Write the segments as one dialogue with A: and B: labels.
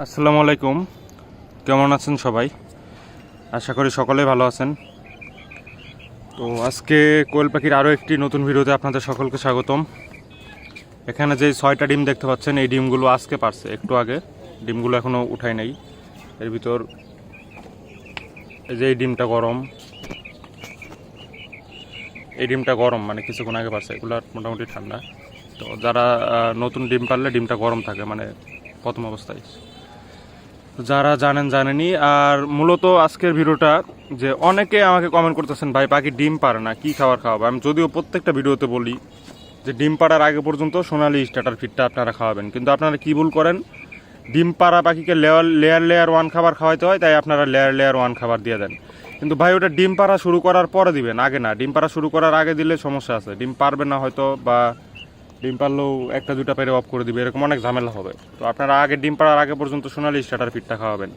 A: আসসালামু আলাইকুম। কেমন আছেন সবাই? আশা করি সকলেই ভালো আছেন। তো আজকে কোয়েল পাখির আরও একটি নতুন ভিডিওতে আপনাদের সকলকে স্বাগতম। এখানে যে ছয়টা ডিম দেখতে পাচ্ছেন, এই ডিমগুলো আজকে পারছে, একটু আগে। ডিমগুলো এখনও উঠাই নাই। এর ভিতর এই যে এই ডিমটা গরম। এই ডিমটা গরম মানে কিছুক্ষণ আগে পারছে। এগুলো মোটামুটি ঠান্ডা। তো যারা নতুন ডিম পারলে ডিমটা গরম থাকে মানে প্রথম অবস্থায়। যারা জানেন, জানেনি। আর মূলত আজকের ভিডিওটা যে অনেকে আমাকে কমেন্ট করতেছেন, ভাই, পাখি ডিম পারে না, কি খাবার খাওয়াবে? আমি যদিও প্রত্যেকটা ভিডিওতে বলি যে ডিম পাড়ার আগে পর্যন্ত সোনালি স্টার্টার ফিটটা আপনারা খাওয়াবেন। কিন্তু আপনারা কি ভুল করেন? ডিম পাড়া পাখিকে লেয়ার লেয়ার লেয়ার ওয়ান খাবার খাওয়াইতে হয়, তাই আপনারা লেয়ার লেয়ার ওয়ান খাবার দিয়ে দেন। কিন্তু ভাই, ওটা ডিম পাড়া শুরু করার পরে দিবেন, আগে না। ডিম পাড়া শুরু করার আগে দিলে সমস্যা আছে। ডিম পারবে না হয়তো বা ডিম পারলেও একটা দুটা পেরে অফ করে দিবে, এরকম অনেক ঝামেলা হবে। তো আপনারা আগে ডিম পাড়ার আগে পর্যন্ত সোনালি স্টার্টার ফিটটা খাওয়াবেন।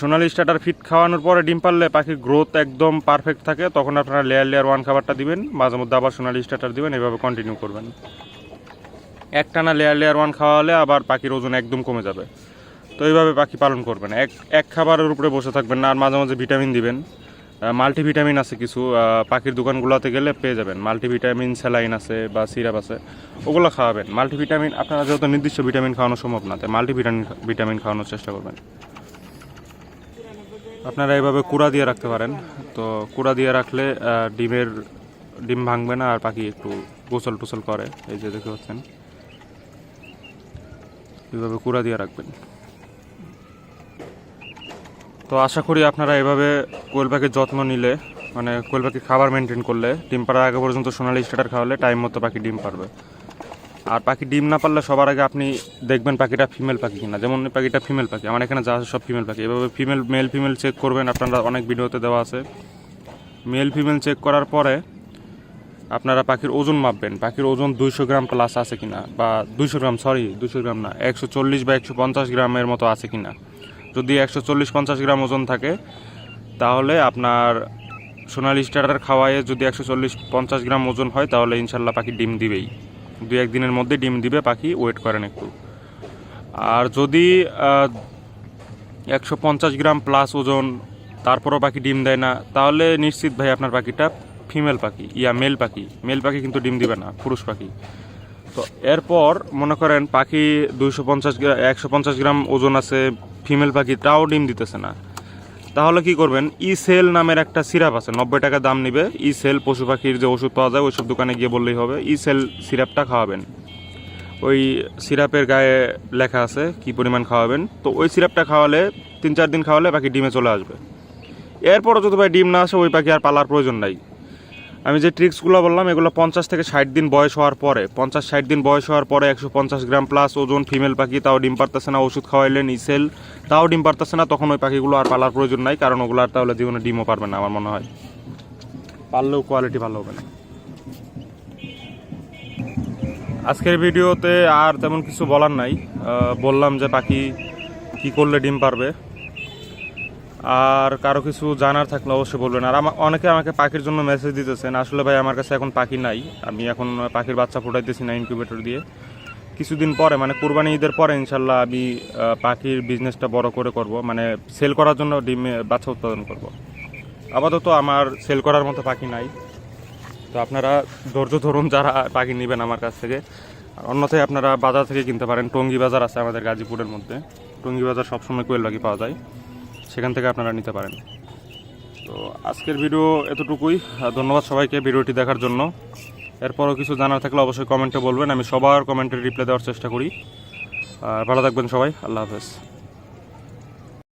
A: সোনালি স্টার্টার ফিট খাওয়ানোর পরে ডিম পারলে পাখির গ্রোথ একদম পারফেক্ট থাকে, তখন আপনারা লেয়ার লেয়ার ওয়ান খাবারটা দিবেন, মাঝে মধ্যে আবার সোনালি স্টার্টার দিবেন, এভাবে কন্টিনিউ করবেন। একটানা লেয়ার লেয়ার ওয়ান খাওয়ালে আবার পাখির ওজন একদম কমে যাবে। তো এইভাবে পাখি পালন করবেন। এক এক খাবারের উপরে বসে থাকবেন না, আর মাঝে মাঝে ভিটামিন দিবেন। মাল্টিভিটামিন আছে কিছু পাখির দোকানগুলোতে গেলে পেয়ে যাবেন। মাল্টিভিটামিন স্যালাইন আছে বা সিরাপ আছে, ওগুলো খাওয়াবেন। মাল্টিভিটামিন আপনারা যেহেতু নির্দিষ্ট ভিটামিন খাওয়ানো সম্ভব না, তাই মাল্টিভিটামিন ভিটামিন খাওয়ানোর চেষ্টা করবেন। আপনারা এইভাবে কুড়া দিয়ে রাখতে পারেন। তো কুড়া দিয়ে রাখলে ডিমের, ডিম ভাঙবে না, আর পাখি একটু গোসল টোসল করে। এই যে দেখতে পাচ্ছেন। এইভাবে কুড়া দিয়ে রাখবেন। তো আশা করি আপনারা এভাবে কোয়েল পাখির যত্ন নিলে মানে কোয়েল পাখির খাবার মেনটেন করলে, ডিম পাড়ার আগে পর্যন্ত সোনালি স্টার্টার খাওয়ালে টাইম মতো পাখি ডিম পারবে আর পাখি ডিম না পারলে সবার আগে আপনি দেখবেন পাখিটা ফিমেল পাখি কিনা। যেমন পাখিটা ফিমেল পাখি, আমার এখানে যা আছে সব ফিমেল পাখি। এভাবে ফিমেল মেল ফিমেল চেক করবেন, আপনারা অনেক ভিডিওতে দেওয়া আছে। মেল ফিমেল চেক করার পরে আপনারা পাখির ওজন মাপবেন। পাখির ওজন দুইশো গ্রাম প্লাস আছে কিনা, বা দুইশো গ্রাম সরি দুইশো গ্রাম না, একশো চল্লিশ বা একশো পঞ্চাশ গ্রামের মতো আছে কিনা। যদি একশো চল্লিশ পঞ্চাশ গ্রাম ওজন থাকে, তাহলে আপনার সোনালি স্টার্টার খাওয়ায়ে যদি একশো চল্লিশ পঞ্চাশ গ্রাম ওজন হয়, তাহলে ইনশাল্লাহ পাখি ডিম দিবেই। দুই একদিনের মধ্যে ডিম দিবে পাখি, ওয়েট করেন একটু। আর যদি একশো পঞ্চাশ গ্রাম প্লাস ওজন, তারপরও পাখি ডিম দেয় না, তাহলে নিশ্চিত ভাই আপনার পাখিটা ফিমেল পাখি, ইয়া মেল পাখি। মেল পাখি কিন্তু ডিম দিবে না, পুরুষ পাখি। তো এরপর মনে করেন পাখি দুইশো পঞ্চাশ একশো পঞ্চাশ গ্রাম ওজন আছে ফিমেল পাখি তাও ডিম দিতেছে না। তাহলে কি করবেন? ই সেল নামের একটা সিরাপ আছে, নব্বই টাকা দাম নিবে। ই সেল পশু পাখির যে ওষুধ পাওয়া যায়, ওইসব দোকানে গিয়ে বললেই হবে। ই সেল সিরাপটা খাওয়াবেন। ওই সিরাপের গায়ে লেখা আছে, কি পরিমাণ খাওয়াবেন। তো ওই সিরাপটা খাওয়ালে, তিন চার দিন খাওয়ালে পাখি ডিমে চলে আসবে। এরপরও যদি ভাই ডিম না আসে, ওই পাখি আর পালার প্রয়োজন নাই। আমি যে ট্রিক্সগুলো বললাম, এগুলো পঞ্চাশ থেকে ষাট দিন বয়স হওয়ার পরে, পঞ্চাশ ষাট দিন বয়স হওয়ার পরে একশো পঞ্চাশ গ্রাম প্লাস ওজন ফিমেল পাখি, তাও ডিম পারতেছে না, ওষুধ খাওয়াইলেন ইসেল তাও ডিম পারতেছে না, তখন ওই পাখিগুলো আর পালার প্রয়োজন নাই, কারণ ওগুলো আর তাহলে জীবনে ডিমও পারবে না, আমার মনে হয়। পারলেও কোয়ালিটি ভালো হবে না। আজকের ভিডিওতে আর তেমন কিছু বলার নাই। বললাম যে পাখি কি করলে ডিম পারবে। আর কারও কিছু জানার থাকলে অবশ্যই বলবেন। আর অনেকে আমাকে পাখির জন্য মেসেজ দিতেছেন। আসলে ভাই, আমার কাছে এখন পাখি নাই। আমি এখন পাখির বাচ্চা ফুটাইতেছি না ইনকিউবেটর দিয়ে। কিছুদিন পরে মানে কুরবানি ঈদের পরে, ইনশাল্লাহ আমি পাখির বিজনেসটা বড় করে করব। মানে সেল করার জন্য ডিম বাচ্চা উৎপাদন করব। আপাতত আমার সেল করার মতো পাখি নাই। তো আপনারা ধৈর্য ধরুন যারা পাখি নেবেন আমার কাছ থেকে। অন্যথায় আপনারা বাজার থেকে কিনতে পারেন। টঙ্গি বাজার আছে আমাদের গাজীপুরের মধ্যে। টঙ্গি বাজার সবসময় কোয়েল পাওয়া যায়। সেখান থেকে আপনারা নিতে পারেন। তো আজকের ভিডিও এতটুকুই। ধন্যবাদ সবাইকে ভিডিওটি দেখার জন্য। এরপরও কিছু জানার থাকলে অবশ্যই কমেন্টে বলবেন। আমি সবার কমেন্টে রিপ্লাই দেওয়ার চেষ্টা করি। আর ভালো থাকবেন সবাই। আল্লাহ হাফেজ।